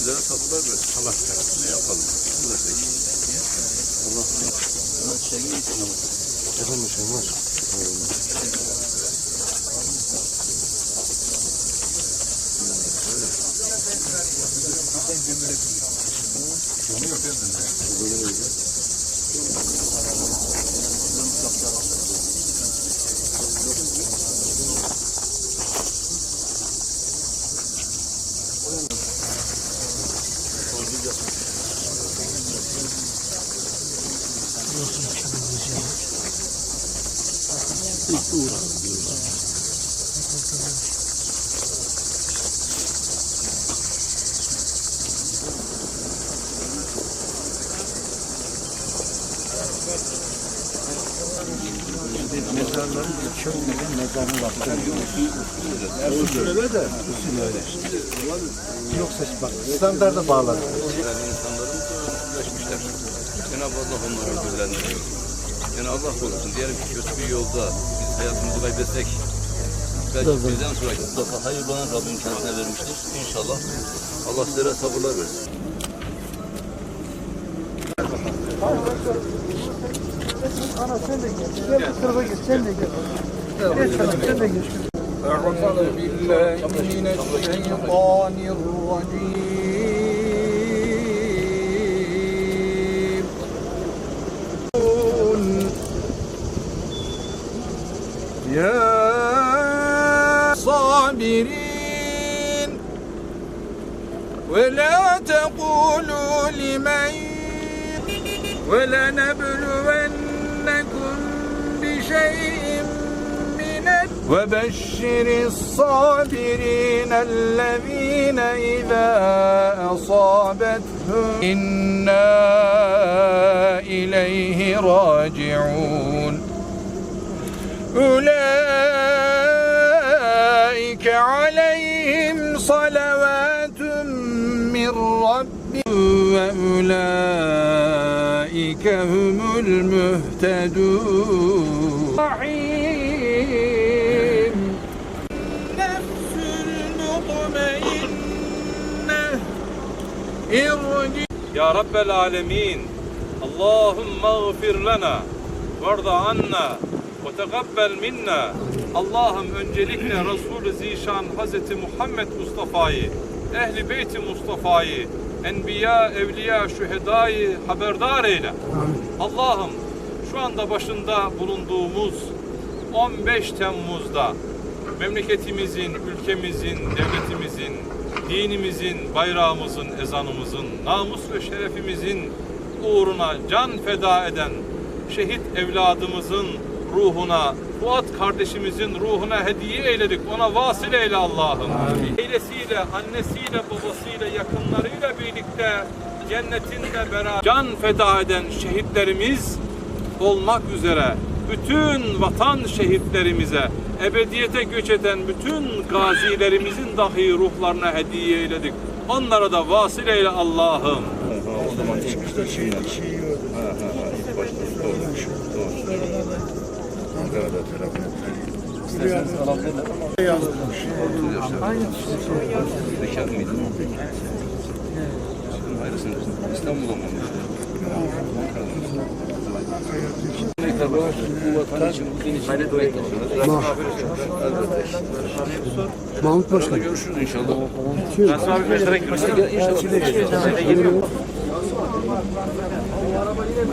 bizlere sabırlar ver. Allah Ne yapalım? Allah Efendim şeyim var. Mezarların çökmeden mezarını yaptılar. Usul öyle de. Usul öyle. Yoksa bak standarda bağlanır. Yani insanlarımız ulaşmışlar. Cenab-ı Allah onları ödüllendiriyor. Cenab-ı Allah korusun. Diyelim ki kötü bir yolda biz hayatımızı kaybetsek belki bizden sonra mutlaka hayır bana Rabbim kendisine vermiştir. İnşallah Allah sizlere sabırlar versin. Ana sen de gel. Gel bu tarafa gel. Sen de gel. Gel sana sen de gel. أعوذ بالله من الشيطان الرجيم يا صابرين. ولا تقولوا لمن ولنبلونكم بشيء من وبشر الصابرين الذين إذا أصابتهم. إنا إليه راجعون. أولئك عليهم صلوات من ربهم وأولئك هم المهتدون رحيم نفس المطمئنة ارجع Ya Rabbel Alemin Allahümme gfir lana varda anna ve tegabbel minna Allah'ım öncelikle Resul-i Zişan Hazreti Muhammed Mustafa'yı Ehli Beyti Mustafa'yı Enbiya, Evliya, Şüheda'yı haberdar eyle. Allah'ım şu anda başında bulunduğumuz 15 Temmuz'da memleketimizin, ülkemizin, devletimizin, dinimizin, bayrağımızın, ezanımızın, namus ve şerefimizin uğruna can feda eden şehit evladımızın ruhuna, Fuat kardeşimizin ruhuna hediye eyledik. Ona vasıl eyle Allah'ım. Ailesiyle, annesiyle, babasıyla, yakınlarıyla birlikte cennetinde beraber can feda eden şehitlerimiz olmak üzere bütün vatan şehitlerimize, ebediyete göç eden bütün gazilerimizin dahi ruhlarına hediye eyledik. Onlara da vasıl eyle Allah'ım. O zaman ilk işinler. Ha ha ha. İlk başta doğru. Doğru. Ankara'da telefon İsterseniz alabilirler ama. Yazılmış. Bekar mıydın? Hayırlısın. İstanbul'a mı olmuş? Bu vatan için, bu din için gayret. Mahmut Başkan. Görüşürüz inşallah. Araba yine